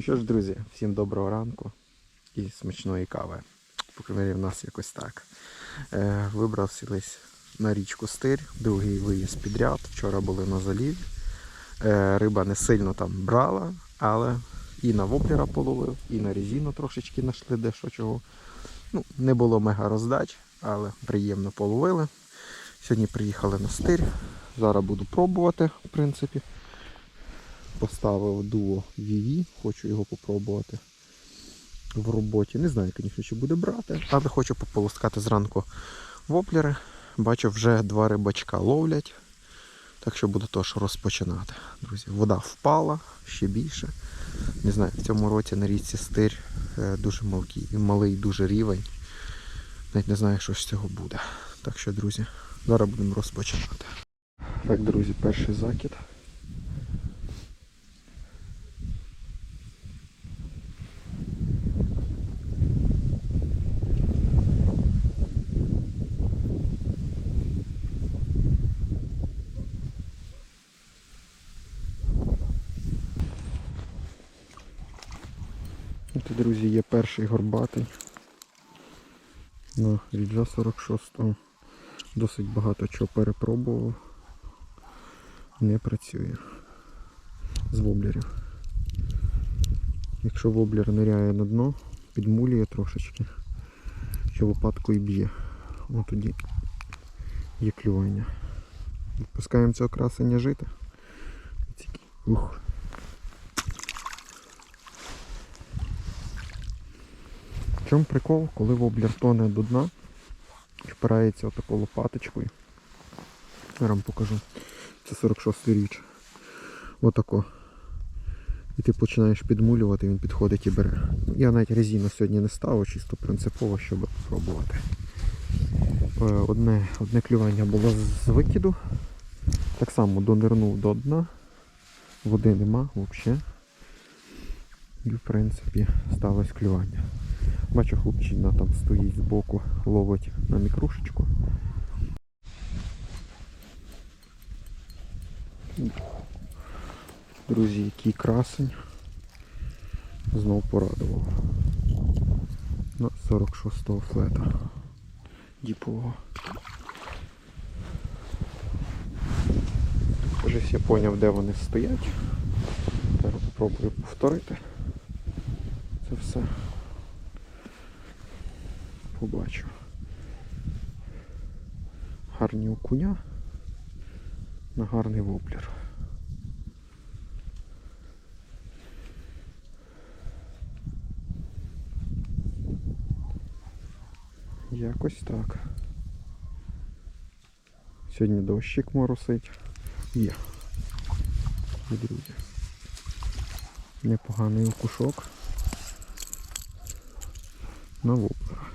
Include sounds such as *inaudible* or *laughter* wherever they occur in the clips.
Ну що ж, друзі, всім доброго ранку і смачної кави. Поки в нас якось так. Е, вибрався на річку Стир, другий виїзд підряд. Вчора були на заліві. Е, риба не сильно там брала, але і на воблера половив, і на резину трошечки знайшли дещо чого. Ну, не було мега роздач, але приємно половили. Сьогодні приїхали на стир. Зараз буду пробувати, в принципі. Поставив дуо VV, хочу його попробувати в роботі. Не знаю, звісно, чи буде брати, але хочу пополоскати зранку воблери. Бачу, вже два рибачка ловлять. Так що буду теж розпочинати. Друзі, вода впала ще більше. Не знаю, в цьому році на річці стир е, дуже малкий, малий дуже рівень. Навіть не знаю, що з цього буде. Так що, друзі, зараз будемо розпочинати. Так, друзі, перший закид. От, друзі, є перший горбатий. На ріджа 46 Досить багато чого перепробував. Не працює з воблерів. Якщо воблер ниряє на дно, підмулює трошечки, що лопаткою б'є. От тоді є клювання. Відпускаємо цього красення жити. Ух. Чому прикол, коли воблер тоне до дна, впирається отако лопаточкою. Я вам покажу. Це 46 річ. Отако. І ти починаєш підмулювати, він підходить і бере. Я навіть резину сьогодні не ставив, чисто принципово, щоб спробувати. Е, Одне, одне клювання було з викиду. Так само донирнув до дна. Води нема взагалі. І в принципі сталося клювання. Бачу, хлопчина там стоїть збоку, ловить на мікрушечку. Друзі, який красень. Знов порадував. На 46-го флета. Діпового. Вже я зрозумів, де вони стоять. Зараз спробую повторити це все побачу. Гарні окуня на гарний воблер. Якось так. Сьогодні дощик моросить. Є. Друзі. Непоганий окушок на воблера.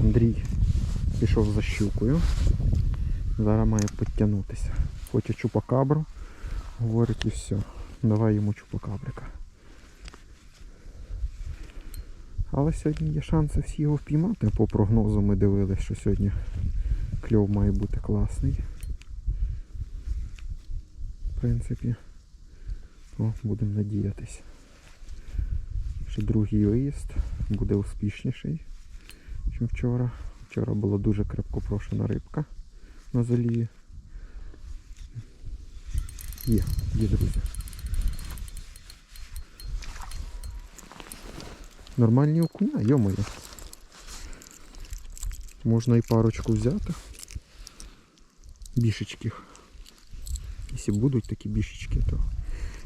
Андрій пішов за щукою. Зараз має підтягнутися. Хоче чупакабру. Говорить і все. Давай йому чупакабрика. Але сьогодні є шанси всі його впіймати. По прогнозу ми дивилися, що сьогодні кльов має бути класний. В принципі. О, будемо надіятись. Що другий виїзд буде успішніший, ніж вчора. Вчора була дуже крепко прошена рибка на заліві. Є, є, друзі. Нормальні окуня, йомоє. Можна і парочку взяти. Бішечків. Якщо будуть такі бішечки, то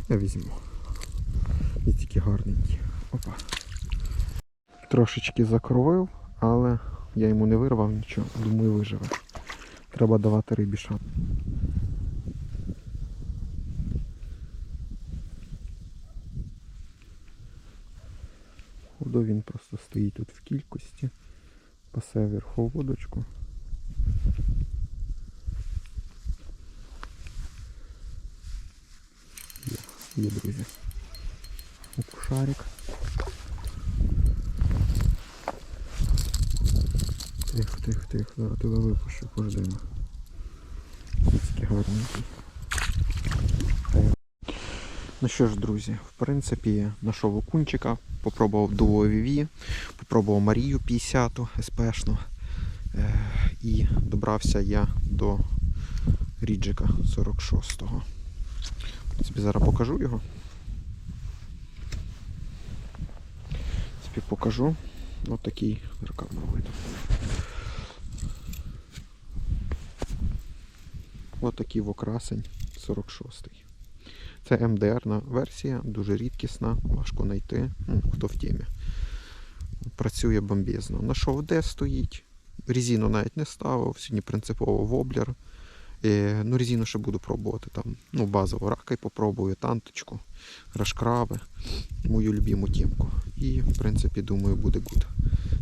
я візьму. І тільки гарненькі. Опа. Трошечки закровив, але я йому не вирвав нічого. Думаю, виживе. Треба давати рибі шанс. Ходу він просто стоїть тут в кількості. Пасе вверху водочку. Є, є, друзі. Окушарик. Зараз тебе випущу, пождемо. Такий гарненький. Ну що ж, друзі, в принципі, знайшов окунчика, попробував дуо VV, попробував Марію 50 СПшну. Е, і добрався я до Ріджика 46-го. В принципі, зараз покажу його. В принципі, покажу. Ось такий камеру вийду. Ось такий вокрасень 46-й. Це МДРна версія, дуже рідкісна, важко знайти, ну, хто в темі. Працює бомбезно. Нашов, де стоїть. Резину навіть не ставив, сьогодні принципово воблер. Ну, резину ще буду пробувати. Там, ну, базово ракай попробую, танточку, рашкраби, мою любиму тімку. І, в принципі, думаю, буде гуд.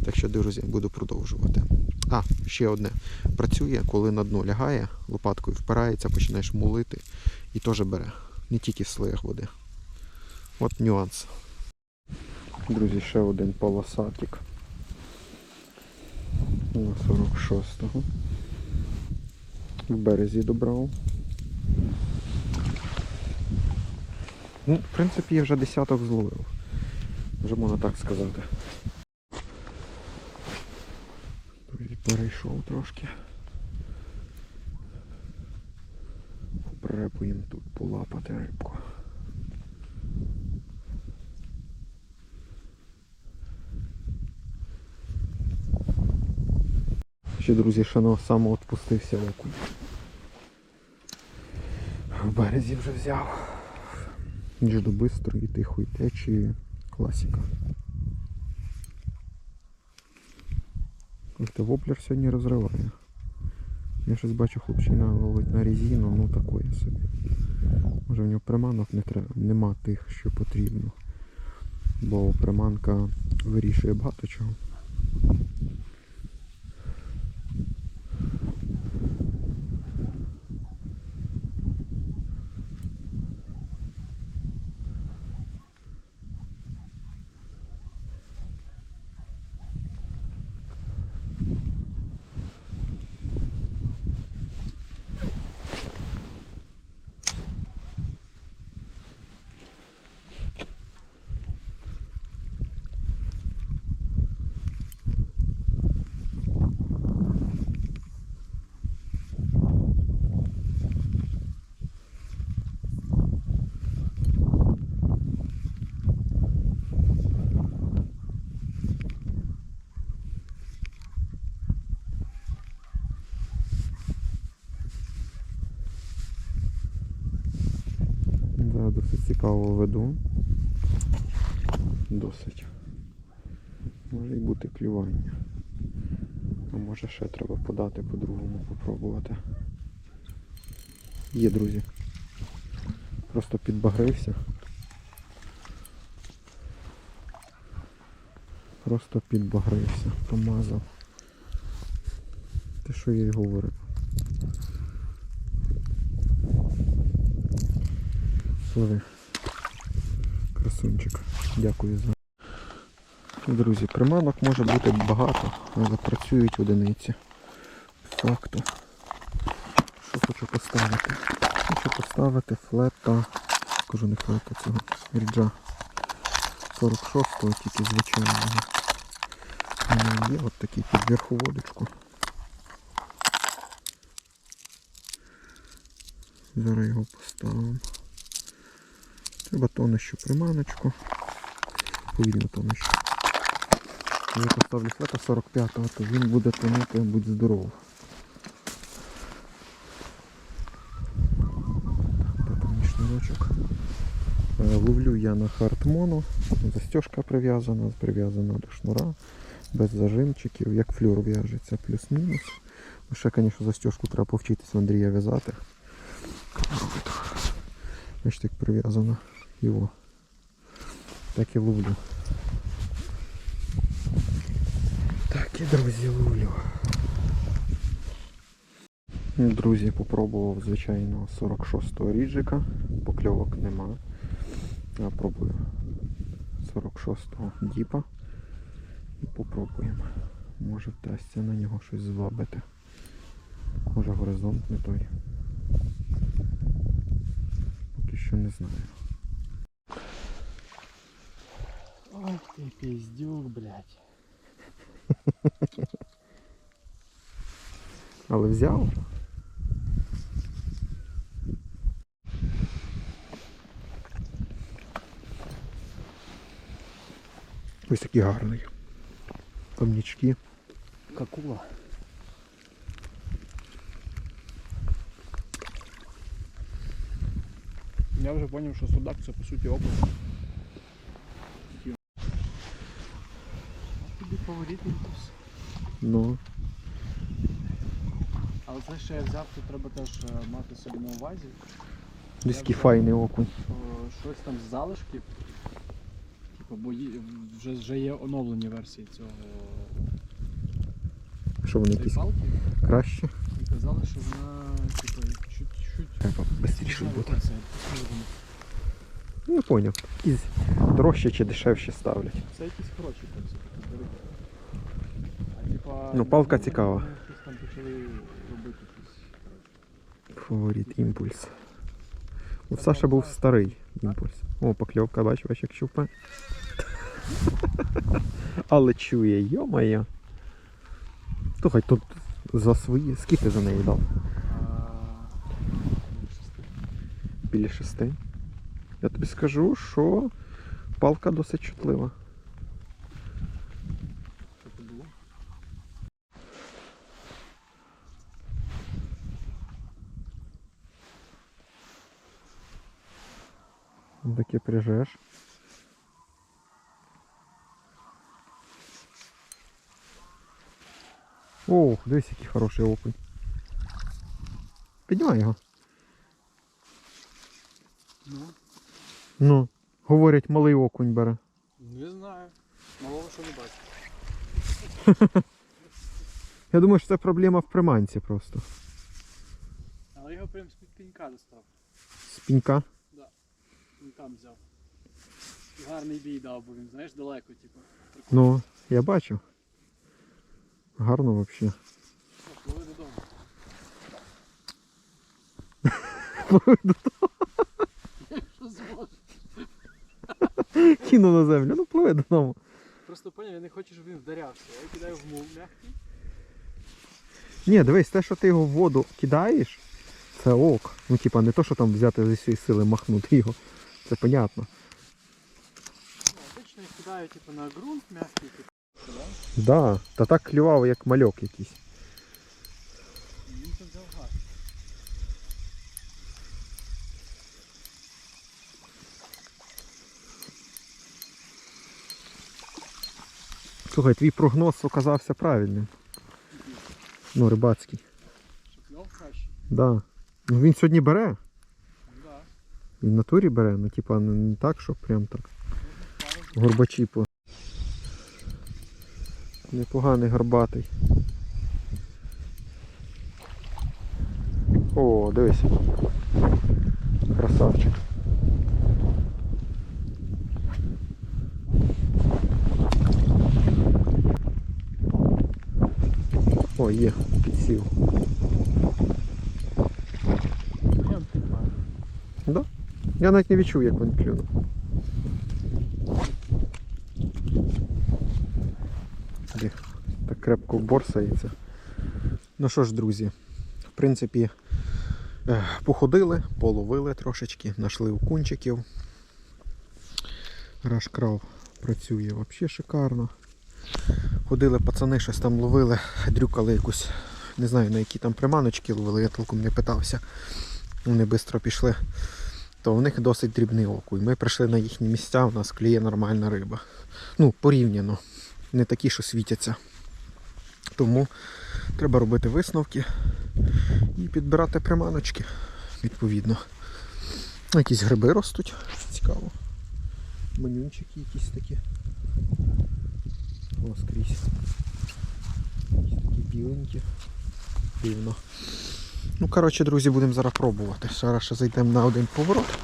Так що, друзі, буду продовжувати. А, ще одне. Працює, коли на дно лягає, лопаткою впирається, починаєш мулити і теж бере. Не тільки в слоях води. От нюанс. Друзі, ще один полосатик. На 46-го. В березі добрав. Ну, в принципі, я вже десяток зловив. Вже можна так сказати. Друзі, перейшов трошки. Попрепуємо тут полапати рибку. Ще, друзі, ще на само відпустився окунь. В березі вже взяв. Ніж до бистрої, тихої течії. Класіка. Ось воплер сьогодні розриває. Я щось бачу, хлопчина ловить на резину, ну такої собі. Може в нього приманок не треба, нема тих, що потрібно. Бо приманка вирішує багато чого. Досить цікаво веду. Досить. Може і бути клювання. А може ще треба подати по-другому, попробувати. Є, друзі. Просто підбагрився. Просто підбагрився, помазав. Те, що я й говорив. Пливи. Красунчик. Дякую за. Друзі, приманок може бути багато, але працюють одиниці. Факту. Що хочу поставити? Хочу поставити флета. Кажу не флета цього. Ріджа 46-го, тільки звичайного. Є от такий під верховодочку. Зараз його поставимо. Треба тонущу приманочку. Повільно тонущу. Я поставлю флета 45-го, то він буде тонути, будь здоров. Шнурочок? Е, Ловлю я на хартмону. Застежка прив'язана, прив'язана до шнура, без зажимчиків, як флюр в'яжеться, плюс-мінус. Ну, Ще, звісно, застежку треба повчитись Андрія в'язати. Бачите, як прив'язано його. Так і ловлю. Так і друзі ловлю. Друзі, попробував звичайно 46-го ріджика, покльовок нема. Я пробую 46-го діпа і попробуємо. Може вдасться на нього щось звабити. Може горизонт не той. Поки що не знаю. Ах ты пиздюк, блядь. *laughs* Але взяв. Ось такий гарний. Камнячки. Какула. Я вже зрозумів, що судак це по суті окунь. Тобі фаворит імпульс. Ну, Але це, що я взяв, то треба теж е, мати собі на увазі. десь файний окунь. що щось там з залишків. Типу, бо є- вже, вже є оновлені версії цього Що вони цієї якісь палки. краще? І казали, що вона типу, чуть-чуть. Треба швидше бути. по-своєму. Ну, поняв. Із дорожче чи дешевше ставлять. Це якісь хороші там все-таки дорогі. А типа. Ну, палка цікава. Фаворит імпульс. У Саша був старий імпульс. О, покльовка, бач, бач, як щупа. Але чує, йо-моє. Слухай, тут за свої. Скільки за неї дав? Біля шести. Я тобі скажу, що палка досить чутлива. Що це було? Таке прижеш. Ох, дивись, який хороший окунь. Піднімай його. Ну, Ну, говорять, малий окунь бере. не знаю. Малого що не бачу. *laughs* Я думаю, що це проблема в приманці просто. Але його прям з-під пенька достав. З пінька. Він там взяв. Гарний бій дав, бо він, знаєш, далеко, типу. Ну, я бачу. Гарно взагалі. Пливи додому. Якщо *laughs* зможеш. Кину на землю, ну пливи додому. Просто поняв, я не хочу, щоб він вдарявся. Я кидаю в мул м'який. Ні, дивись, те, що ти його в воду кидаєш, це ок. Ну, типа, не то, що там взяти зі всієї сили махнути його. Це понятно. Обично я кидаю типу, на ґрунт м'який, типу. Да? Да, та так клював, як мальок якийсь. І він це взяв газ. Слухай, твій прогноз оказався правильним. Ну, рибацький. Кльов краще. Да. Ну він сьогодні бере. Ну в натурі бере, ну типа не, не так, що прям так. Горбачі по. Непоганий горбатий. О, дивись. Красавчик. О, є, підсів. прям підпадає. Да? Я навіть не відчув, як він клюнув. Так крепко борсається. Ну що ж, друзі, в принципі, е, походили, половили трошечки, знайшли окунчиків. Рашкрав працює взагалі шикарно. Ходили пацани, щось там ловили, дрюкали якусь, не знаю на які там приманочки ловили, я толком не питався. Вони швидко пішли то в них досить дрібний окунь. Ми прийшли на їхні місця, у нас клює нормальна риба. Ну, порівняно. Не такі, що світяться. Тому треба робити висновки і підбирати приманочки, відповідно. Якісь гриби ростуть, цікаво. Манюнчики якісь такі. О, скрізь. Якісь такі біленькі. Дивно. Ну, коротше, друзі, будемо зараз пробувати. Зараз ще зайдемо на один поворот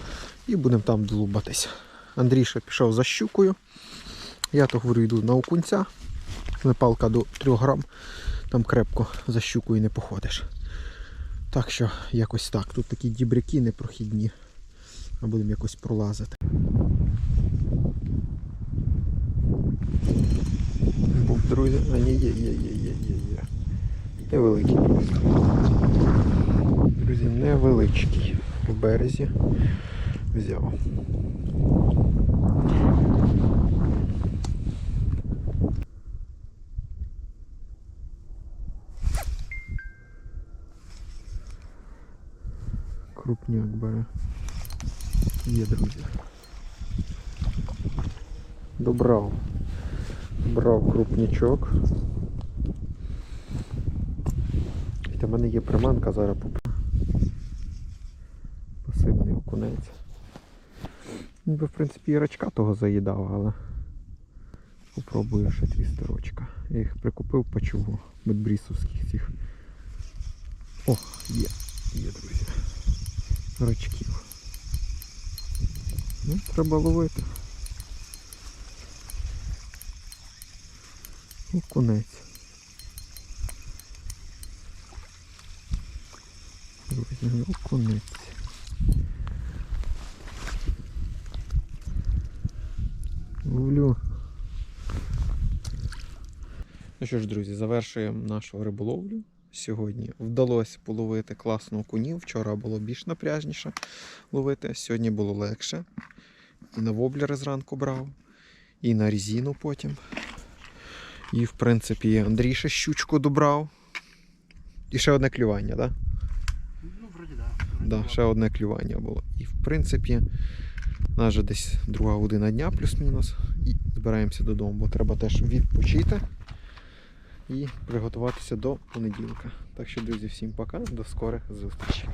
і будемо там длубатися. Андрій ще пішов за щукою. Я то говорю, йду на окунця. Палка до 3 грам. Там крепко за щукою не походиш. Так що якось так. Тут такі дібряки непрохідні. А будемо якось пролазити. Був, друзі. А ні, є, є, є. Невеликий. Друзі, невеличкий. В березі взяв. Крупняк бере. Є, друзі. Добрав. Брав крупнячок. Та в мене є приманка зараз поп... Пасивний окунець. Він би, в принципі, і рачка того заїдав, але попробую ще дві сторочка. Я їх прикупив пачугу медбрісовських цих. О, є, є, друзі. Рачків. Ну, треба ловити. Окунець. Друзі, окунець. Ловлю. Ну що ж, друзі, завершуємо нашу риболовлю. Сьогодні вдалося половити класну окунів. Вчора було більш напряжніше ловити, сьогодні було легше. І на воблери зранку брав, і на резину потім. І, в принципі, Андрій ще щучку добрав. І ще одне клювання, так? Да? Да, ще одне клювання було. І в принципі, у нас вже десь друга година дня, плюс-мінус. І збираємося додому, бо треба теж відпочити і приготуватися до понеділка. Так що, друзі, всім пока, до скорих зустрічей.